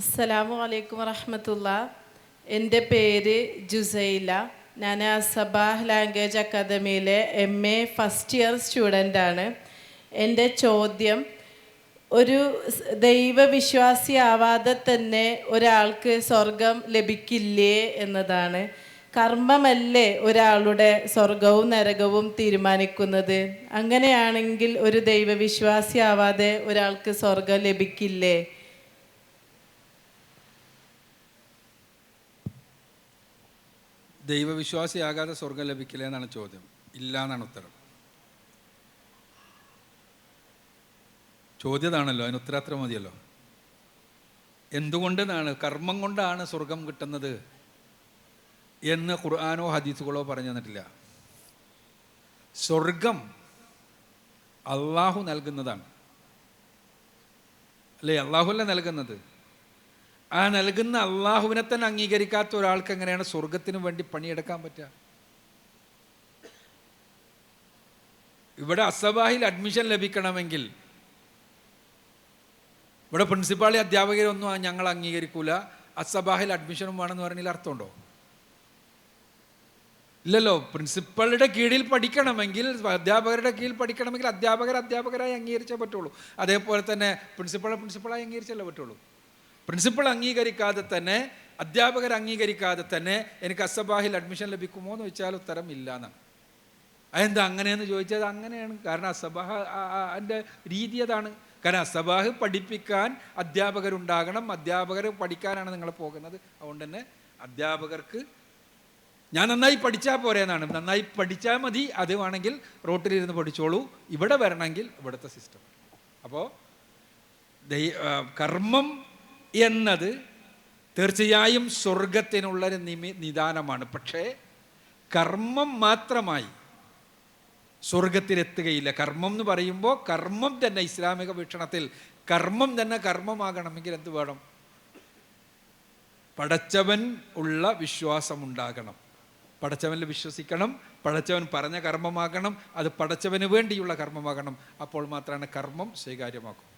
അസ്സലാമു അലൈക്കും വറഹമത്തുള്ള. എന്റെ പേര് ജുസൈല. ഞാൻ സബാഹ് ലാംഗ്വേജ് അക്കാദമിയിലെ എം എ ഫസ്റ്റ് ഇയർ സ്റ്റുഡന്റാണ് എന്റെ ചോദ്യം ഒരു ദൈവവിശ്വാസിയാവാതെ തന്നെ ഒരാൾക്ക് സ്വർഗം ലഭിക്കില്ലേ എന്നതാണ്. കർമ്മമല്ലേ ഒരാളുടെ സ്വർഗവും നരകവും തീരുമാനിക്കുന്നത്? അങ്ങനെയാണെങ്കിൽ ഒരു ദൈവവിശ്വാസിയാവാതെ ഒരാൾക്ക് സ്വർഗം ലഭിക്കില്ലേ? ദൈവവിശ്വാസിയാകാതെ സ്വർഗം ലഭിക്കില്ല എന്നാണ് ചോദ്യം. ഇല്ല എന്നാണ് ഉത്തരം. ചോദ്യതാണല്ലോ അതിന് ഉത്തരാത്ര മതിയല്ലോ. എന്തുകൊണ്ടെന്നാണ് കർമ്മം കൊണ്ടാണ് സ്വർഗം കിട്ടുന്നത് എന്ന് ഖുർആാനോ ഹദീസുകളോ പറഞ്ഞു തന്നിട്ടില്ല. സ്വർഗം അള്ളാഹു നൽകുന്നതാണ്. അല്ലേ? അള്ളാഹുല്ല നൽകുന്നത്? ആ നൽകുന്ന അള്ളാഹുവിനെ തന്നെ അംഗീകരിക്കാത്ത ഒരാൾക്ക് എങ്ങനെയാണ് സ്വർഗത്തിന് വേണ്ടി പണിയെടുക്കാൻ പറ്റുക? ഇവിടെ അസബാഹിൽ അഡ്മിഷൻ ലഭിക്കണമെങ്കിൽ ഇവിടെ പ്രിൻസിപ്പാളി അധ്യാപകരൊന്നും ഞങ്ങൾ അംഗീകരിക്കൂല. അസബാഹിൽ അഡ്മിഷനും വേണമെന്ന് പറഞ്ഞാൽ അർത്ഥമുണ്ടോ? ഇല്ലല്ലോ. പ്രിൻസിപ്പളുടെ കീഴിൽ പഠിക്കണമെങ്കിൽ അധ്യാപകരുടെ കീഴിൽ പഠിക്കണമെങ്കിൽ അധ്യാപകർ അധ്യാപകരായി അംഗീകരിച്ചേ പറ്റുള്ളൂ. അതേപോലെ തന്നെ പ്രിൻസിപ്പളെ പ്രിൻസിപ്പളായി അംഗീകരിച്ചല്ലേ പറ്റുള്ളൂ. പ്രിൻസിപ്പൾ അംഗീകരിക്കാതെ തന്നെ അധ്യാപകർ അംഗീകരിക്കാതെ തന്നെ എനിക്ക് അസബാഹിൽ അഡ്മിഷൻ ലഭിക്കുമോ എന്ന് ചോദിച്ചാൽ ഉത്തരം ഇല്ല എന്നാണ് അതെന്താ അങ്ങനെയെന്ന് ചോദിച്ചാൽ അങ്ങനെയാണ്. കാരണം അസബാഹ അതിന്റെ രീതി അതാണ്. കാരണം അസബാഹ് പഠിപ്പിക്കാൻ അധ്യാപകരുണ്ടാകണം. അധ്യാപകർ പഠിക്കാനാണ് നിങ്ങൾ പോകുന്നത്. അതുകൊണ്ട് തന്നെ അധ്യാപകർക്ക് ഞാൻ നന്നായി പഠിച്ചാൽ പോരെ എന്നാണ്. നന്നായി പഠിച്ചാൽ മതി. അത് വേണമെങ്കിൽ റോട്ടിലിരുന്ന് പഠിച്ചോളൂ. ഇവിടെ വരണമെങ്കിൽ ഇവിടുത്തെ സിസ്റ്റം അപ്പോൾ കർമ്മം എന്നത് തീർച്ചയായും സ്വർഗത്തിനുള്ളൊരു നിമി നിദാനമാണ്. പക്ഷേ കർമ്മം മാത്രമായി സ്വർഗത്തിലെത്തുകയില്ല കർമ്മം എന്ന് പറയുമ്പോൾ കർമ്മം തന്നെ ഇസ്ലാമിക വീക്ഷണത്തിൽ കർമ്മം തന്നെ കർമ്മമാകണമെങ്കിൽ എന്ത് വേണം? പടച്ചവൻ ഉള്ള വിശ്വാസമുണ്ടാകണം. പടച്ചവനിൽ വിശ്വസിക്കണം. പടച്ചവൻ പറഞ്ഞ കർമ്മമാകണം. അത് പടച്ചവന് വേണ്ടിയുള്ള കർമ്മമാകണം. അപ്പോൾ മാത്രമാണ് കർമ്മം സ്വീകാര്യമാക്കും